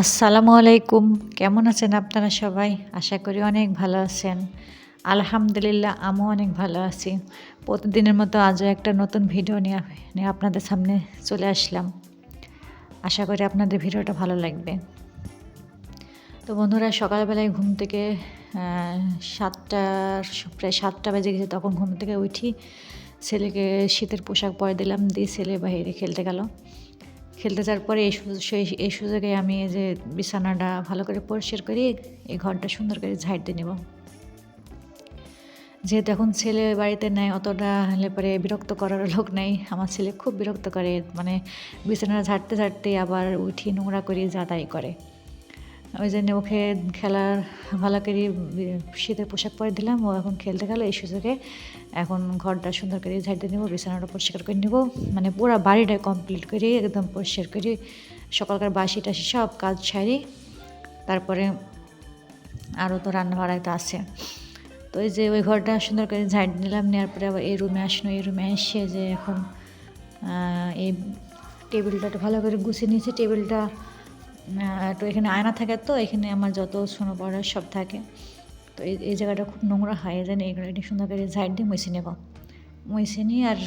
আসসালামু আলাইকুম। কেমন আছেন আপনারা সবাই? আশা করি অনেক ভালো আছেন। আলহামদুলিল্লাহ, আমিও অনেক ভালো আছি। প্রতিদিনের মতো আজও একটা নতুন ভিডিও নিয়ে আপনাদের সামনে চলে আসলাম। আশা করি আপনাদের ভিডিওটা ভালো লাগবে। তো বন্ধুরা, সকালবেলায় ঘুম থেকে সাতটার প্রায় সাতটা বেজে গেছে, তখন ঘুম থেকে উঠি। ছেলেকে শীতের পোশাক পরে দিলাম, দিয়ে ছেলে বাইরে খেলতে গেল। খেলতে যাওয়ার পরে এই সেই- এই সুযোগে আমি এই যে বিছানাটা ভালো করে পরিষ্কার করি এই ঘরটা সুন্দর করে ঝাড় দিয়ে নেব। যেহেতু এখন ছেলে বাড়িতে নেয় অতটা হলে পরে বিরক্ত করার লোক নেই। আমার ছেলে খুব বিরক্ত করে মানে বিছানা ঝাড়তে ঝাড়তে আবার উঠি নোংরা করে যাতাই করে। ওই জন্য ওকে খেলার ভালো করে শীতের পোশাক পরে দিলাম। ও এখন খেলতে গেল, এই সুযোগে এখন ঘরটা সুন্দর করে ঝাড়তে নেব, বিছানাটা পরিষ্কার করে নেব। মানে পুরো বাড়িটা কমপ্লিট করে, একদম পরিষ্কার করে সকালকার বাসি টাসি সব কাজ সারি। তারপরে আরও তো রান্না বাড়াই তো আছে। তো এই যে ওই ঘরটা সুন্দর করে ঝাড় নিলাম, নেওয়ার পরে আবার এই রুমে আসলো এই রুমে এসে যে এখন এই টেবিলটা ভালো করে গুছিয়ে নিয়েছি। টেবিলটা তো এখানে আয়না থাকে তো, এখানে আমার যত সোনো পড়ার সব থাকে। তো এই এই জায়গাটা খুব নোংরা হয়, এই জন্য এইগুলো একটু সুন্দর করে ঝাড় দিয়ে মুছে নেব। মুছে নিই আর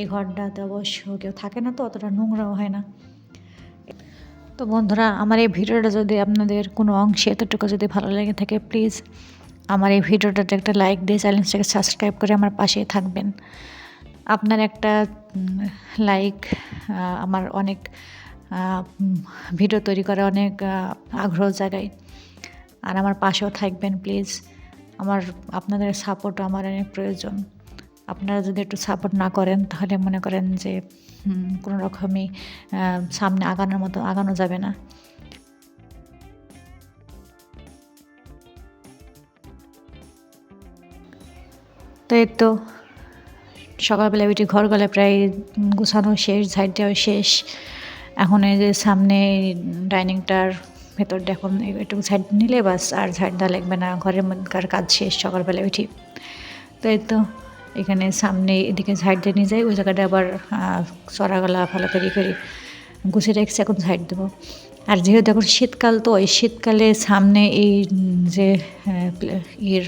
এই ঘরটাতে অবশ্য কেউ থাকে না তো, অতটা নোংরাও হয় না। তো বন্ধুরা, আমার এই ভিডিওটা যদি আপনাদের কোনো অংশে এতটুকু যদি ভালো লেগে থাকে, প্লিজ আমার এই ভিডিওটাতে একটা লাইক দিয়ে চ্যানেলটাকে সাবস্ক্রাইব করে আমার পাশে থাকবেন। আপনার একটা লাইক আমার অনেক ভিডিও তৈরি করে অনেক আগ্রহ জাগায় আর আমার পাশেও থাকবেন, প্লিজ। আমার, আপনাদের সাপোর্ট আমার অনেক প্রয়োজন। আপনারা যদি একটু সাপোর্ট না করেন, তাহলে মনে করেন যে কোনো রকমই সামনে আগানোর মতো, আগানো যাবে না। তো এই তো, সকালবেলা উঠে ঘর গলা প্রায় গুছানো শেষ, ঝাড় দেওয়া শেষ। এখন এই যে সামনে ডাইনিংটার ভেতরটা এখন একটু সাইড নিলে বাস, আর ঝাড় দেওয়া লাগবে না, ঘরের মধ্যকার কাজ শেষ সকালবেলা উঠি। তো এই তো এখানে সামনে এদিকে ঝাড় দিয়ে নিয়ে যাই, ওই জায়গাটা আবার চড়াগলা ভালো করে। করি গুছিয়ে রেখেছি, এখন ঝাড় দেবো। আর যেহেতু এখন শীতকাল, তো এই শীতকালে সামনে এই যে ইয়ের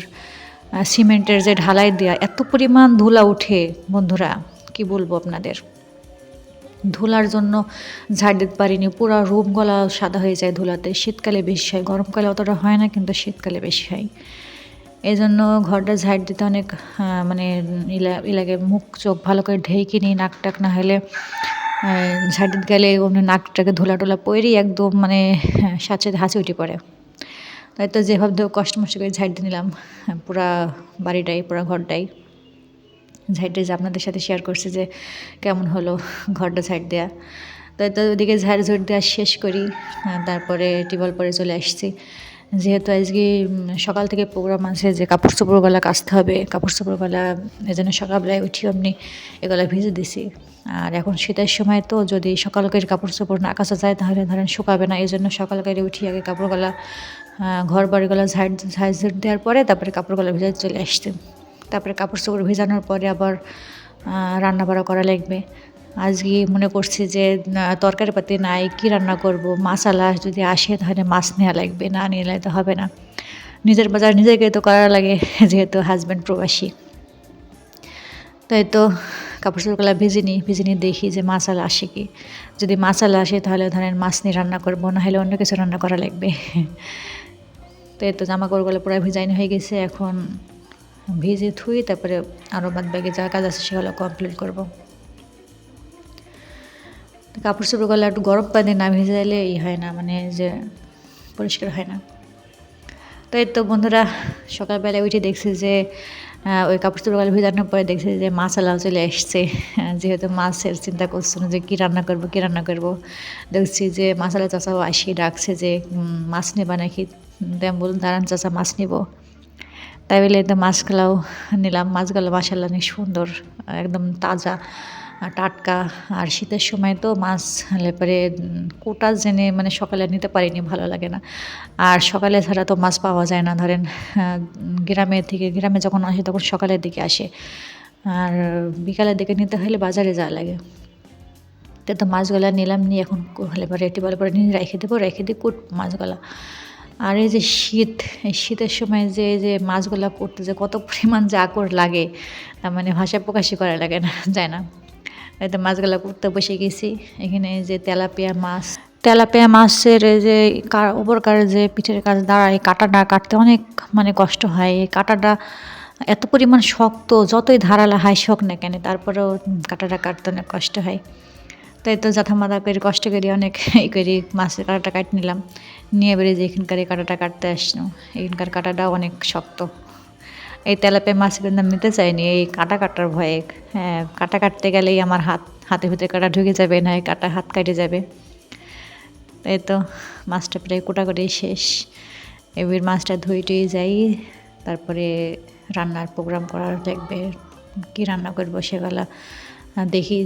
সিমেন্টের যে ঢালাই দেওয়া এত পরিমাণ ধুলা ওঠে, বন্ধুরা, কি বলব আপনাদের? ধুলার জন্য ঝাড় দিতে পারিনি। পুরো রুম গলা সাদা হয়ে যায় ধুলাতে। শীতকালে বেশি হয়। গরমকালে অতটা হয় না, কিন্তু শীতকালে বেশি হয়। এই জন্য ঘরটা ঝাড় দিতে অনেক মানে ইলা মুখ, চোখ ভালো করে ঢেকে নিই। নাক টাক না হলে ঝাড় দিতে গেলে অমনি নাকটাকে ধুলা টুলা পরেই একদম মানে সাথে হাসি উঠে পড়ে। তাই তো যেভাবে কষ্ট মষ্ট করে ঝাড় দিয়ে নিলাম। পুরা বাড়িটাই, পুরা ঘরটাই। ঝাড়টা যে আপনাদের সাথে শেয়ার করছি যে কেমন হলো ঘরটা ঝাড় দেওয়া তাই তো ওদিকে ঝাড় ঝুড় দেওয়া শেষ করি তারপরে টিবল পরে চলে আসছি। যেহেতু আজকে সকাল থেকে প্রোগ্রাম আছে যে কাপড় চোপড়গুলা কাচতে হবে, কাপড় চোপড়গুলা এই জন্য সকালবেলায় উঠি এমনি এগুলা ভিজে দিছি। আর এখন শীতের সময় তো যদি সকাল করে কাপড় চোপড় না কাচা যায়, তাহলে ধরেন শুকাবে না এই জন্য সকাল করে উঠি আগে কাপড়গুলা ঘর বাড়িগুলো ঝাড় ঝাড় ঝুড় দেওয়ার পরে তারপরে কাপড়গুলো ভিজে চলে আসছে। তারপরে কাপড় চোপড় ভেজানোর পরে আবার রান্না বাড়া করা লাগবে। আজকে মনে করছি যে তরকারি পাতি নাই, কি রান্না করব? মাসালা যদি আসে তাহলে মাছ নেওয়া লাগবে, না নিলে তো হবে না। নিজের বাজার নিজেকে তো করা লাগে, যেহেতু হাজব্যান্ড প্রবাসী। তাই তো কাপড় চোপড়গুলো ভেজে নিই ভেজে নিয়ে দেখি যে মাসালা আসে কি। যদি মাসালা আসে তাহলে ধরেন মাছ নিয়ে রান্না করব, না হলে অন্য কিছু রান্না করা লাগবে। তো তো জামা কাপড়গুলো পুরো ভিজাইন হয়ে গেছে, এখন ভিজে থুই তারপরে আরও বাদ বাকি যা কাজ আছে সেগুলো কমপ্লিট করব। কাপড় চোপড়গুলো একটু গরম পানি না ভিজাইলে ই হয় না মানে যে পরিষ্কার হয় না। তাই তো বন্ধুরা, সকালবেলায় উঠে দেখছি যে ওই কাপড় চোপড়গুলো ভিজানোর পরে দেখছি যে মাছালাও চলে এসছে। যেহেতু মাছের চিন্তা করছিল যে কী রান্না করব, কী রান্না করব। দেখছি যে মাছালা চাচাও আসি ডাকছে যে মাছ নেবা নাকি? দেন বলুন দাঁড়ান চাচা, মাছ নিব। তাই বলে একদম মাছগুলাও নিলাম। মাছগুলো মাসাল্লা অনেক সুন্দর, একদম তাজা টাটকা। আর শীতের সময় তো মাছ হলে পরে কোটা জেনে মানে সকালে নিতে পারিনি, ভালো লাগে না। আর সকালে ছাড়া তো মাছ পাওয়া যায় না, ধরেন গ্রামের থেকে, গ্রামে যখন আসে তখন সকালের দিকে আসে। আর বিকালের দিকে নিতে হলে বাজারে যাওয়া লাগে। তো মাছগুলা নিলাম, নিয়ে এখন হলে পরে এটি বলে পরে নিয়ে রেখে দেবো, রেখে দিয়ে কুট মাছগুলা। আর এই যে শীত শীতের সময় যে যে মাছগুলা করতে যে কত পরিমাণ যে আকর লাগে মানে ভাষা প্রকাশই করা লাগে না, যায় না। এই তো মাছগুলা করতে বসে গেছি, এখানে যে তেলাপিয়া মাছ। তেলাপিয়া মাছের এই যে উপরকার যে পিঠের কাজ দাঁড়ায় কাঁটাটা কাটতে অনেক মানে কষ্ট হয়। এই কাঁটাটা এত পরিমাণ শক্ত, যতই ধারালা হাই শখ না কেন, তারপরেও কাঁটাটা কাটতে অনেক কষ্ট হয়। তাই তো মাথা করে কষ্ট করে অনেক এই করি মাছের কাঁটাটা কাটে নিলাম। নিয়ে বেরিয়ে যে এখানকার এই কাঁটাটা কাটতে আসলো এখানকার কাঁটাটাও অনেক শক্ত। এই তেলাপে মাছ আমি নিতে চাইনি এই কাঁটা কাটার ভয়ে। হ্যাঁ কাঁটা কাটতে গেলেই আমার হাত হাতে ভিতরে কাঁটা ঢুকে যাবে না কাঁটা হাত কাটে যাবে। তাই তো মাছটা প্রায় কোটা করে শেষ। এবার মাছটা ধুয়ে টুয়ে যাই তারপরে রান্নার প্রোগ্রাম করার দেখবে কী রান্না করব আহ, দেখি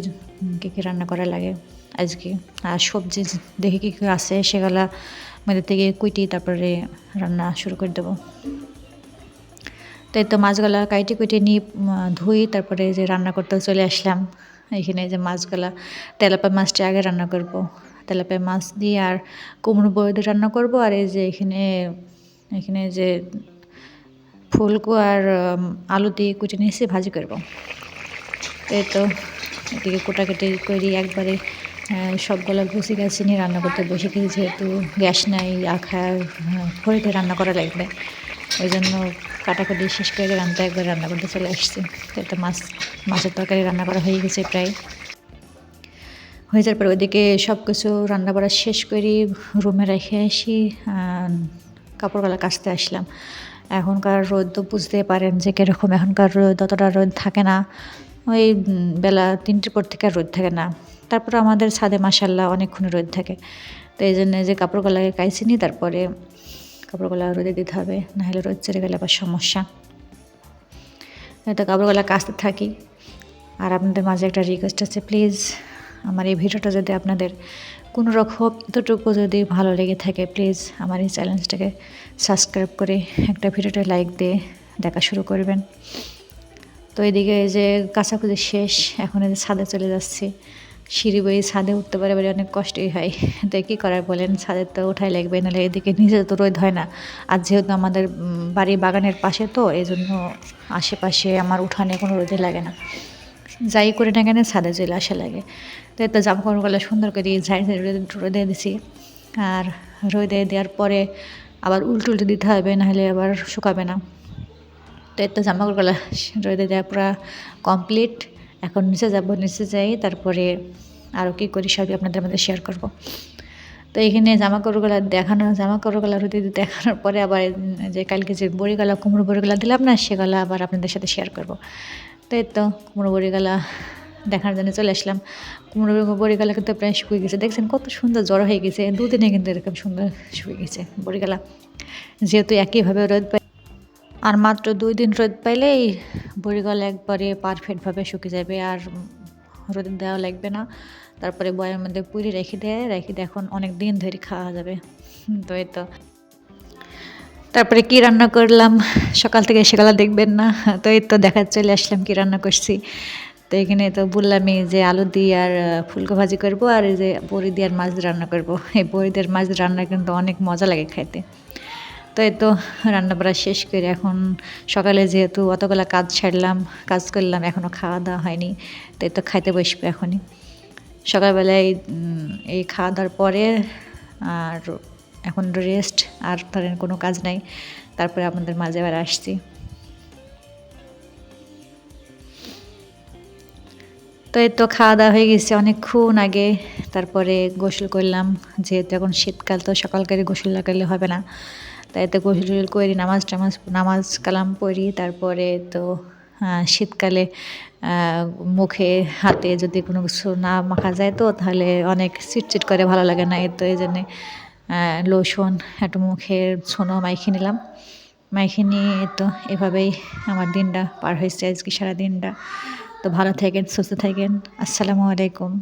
কী কী রান্না করা লাগে। আজকে, আর সবজি দেখি কী কী আছে, সেগুলা মধ্যে থেকে কুইটি, তারপরে রান্না শুরু করে দেবো। তাই তো মাছগুলা কাইটে কুইটে নিয়ে ধুই, তারপরে যে রান্না করতে চলে আসলাম। এখানে যে মাছগুলা তেলাপা মাছটা আগে রান্না করব। তেলাপা মাছ দিয়ে আর কুমড়ো বড়ি দিয়ে রান্না করব, আর এই যে এখানে এখানে যে ফুলকো আর আলু দিয়ে কুটে নিয়েছি, ভাজি করব। এই তো এদিকে কোটাকাটি করি, একবারে সবগুলো গুছি গাছি নিয়ে রান্না করতে বসে গেছি, যেহেতু গ্যাস নাই আখার খড়িতে রান্না করা লাগবে। ওই জন্য কাটাকাটি শেষ করে রান্না একবার রান্না করতে চলে আসছি। তো মাছ, মাছের তরকারি রান্না করা হয়ে গেছে প্রায়। হয়ে যাওয়ার পর ওইদিকে সব কিছু রান্না বাড়া শেষ করি, রুমে রেখে আসি কাপড়গুলো কাচতে আসলাম। এখনকার রোদ তো বুঝতে পারেন যে কীরকম, এখনকার রোদ অতটা রোদ থাকে না। ওই বেলা তিনটের পর থেকে আর রোদ থাকে না। তারপর আমাদের ছাদে মাসাল্লাহ অনেকক্ষণ রোদ থাকে। তো এই জন্য যে কাপড়গুলোকে কাইছি নি তারপরে কাপড়গুলো রোদে দিতে হবে, নাহলে রোদ চলে গেলে আবার সমস্যা। তো কাপড়গুলো কাচতে থাকি। আর আপনাদের মাঝে একটা রিকোয়েস্ট আছে প্লিজ আমার এই ভিডিওটা যদি আপনাদের কোনো রকম এতটুকু যদি ভালো লেগে থাকে প্লিজ আমার এই চ্যালেঞ্জটাকে সাবস্ক্রাইব করে একটা ভিডিওটা লাইক দিয়ে দেখা শুরু করবেন। তো এদিকে এই যে কাঁচাকুচি শেষ, এখন এই ছাদে চলে যাচ্ছি। সিঁড়ি বই ছাদে উঠতে পারে বলে অনেক কষ্টই হয়। তো কী করার বলেন ছাদের তো ওঠাই লাগবে, নাহলে এদিকে নিজে তো রোদ হয় না। আর যেহেতু আমাদের বাড়ি বাগানের পাশে তো এই জন্য আশেপাশে আমার উঠানে কোনো রোদে লাগে না। যাই করে না কেন, ছাদে চলে আসা লাগে। তো এত জামা কাপড়গুলো সুন্দর করে ঝাড়ি ঝাড়ি রোদে দিছি। আর রোদে দেওয়ার পরে আবার উল্টো উল্টে দিতে হবে, নাহলে আবার শুকাবে না। তো এত জামা কাপড়গুলো রোদে দেওয়া পুরো কমপ্লিট এখন নিচে যাব, নিচে যাই, তারপরে আরও কী করি সবই আপনাদের মধ্যে শেয়ার করব। তো এখানে জামা কাপড়গুলো দেখানো, জামা কাপড়গুলো রোদে দেখানোর পরে আবার যে কালকে যে বড়িগুলা কুমড়ো বড়িগুলা দিলাম না সেগুলো আবার আপনাদের সাথে শেয়ার করব। তো এই তো কুমড়ো বড়িগুলা দেখার জন্য চলে আসলাম। কুমড়ো বড়িগুলা কিন্তু প্রায় শুকিয়ে গেছে। দেখছেন কত সুন্দর জ্বর হয়ে গেছে। দুদিনে কিন্তু এরকম সুন্দর শুকিয়ে গেছে বড়িগুলা যেহেতু একইভাবে রোদ আর মাত্র দুই দিন রোদ পাইলেই বড়িগুলো একবারে পারফেক্টভাবে শুকে যাবে আর রোদ দেওয়া লাগবে না। তারপরে বয়ের মধ্যে পুরি রেখে দেয় রেখে দিয়ে এখন অনেক দিন ধরে খাওয়া যাবে। তো এই তো। তারপরে কী রান্না করলাম? সকাল থেকে সেগুলো দেখবেন না। তো এই তো দেখা চলে আসলাম কী রান্না করছি। তো এখানে তো বললামই যে আলু দিয়ে আর ফুলকো ভাজি করব আর এই যে বড়ি দিয়ে আর মাছ রান্না করব। এই বড়ি দিয়ে মাছ রান্না কিন্তু অনেক মজা লাগে খাইতে। তো এই তো রান্না বাড়া শেষ করে এখন সকালে যেহেতু অতগুলা কাজ ছাড়লাম, কাজ করলাম এখনও খাওয়া দাওয়া হয়নি, তো এই তো খাইতে বসবে এখনই। সকালবেলায় এই খাওয়া দাওয়ার পরে আর এখন রেস্ট আর ধরেন কোনো কাজ নাই, তারপরে আপনাদের মাঝে আবার আসছি। তো এই তো খাওয়া দাওয়া হয়ে গেছে অনেকক্ষণ আগে, তারপরে গোসল করলাম, যেহেতু এখন শীতকাল তো সকাল করে গোসল লাগালে হবে না। তাই তো গোসল টোসল করি নামাজ টামাজ, নামাজ কালাম পড়ি, তারপরে তো শীতকালে মুখে, হাতে যদি কোনো কিছু না মাখা যায় তো, তাহলে অনেক চিটচিট করে ভালো লাগে না এই তো এই জন্যে লোশন, একটু মুখে ছোনো মাইখে নিলাম। মাইখে নিয়ে তো এভাবেই আমার দিনটা পার হয়েছে, আজকে সারা দিনটা তো ভালো থাকেন, সুস্থ থাকেন, আসসালামু আলাইকুম।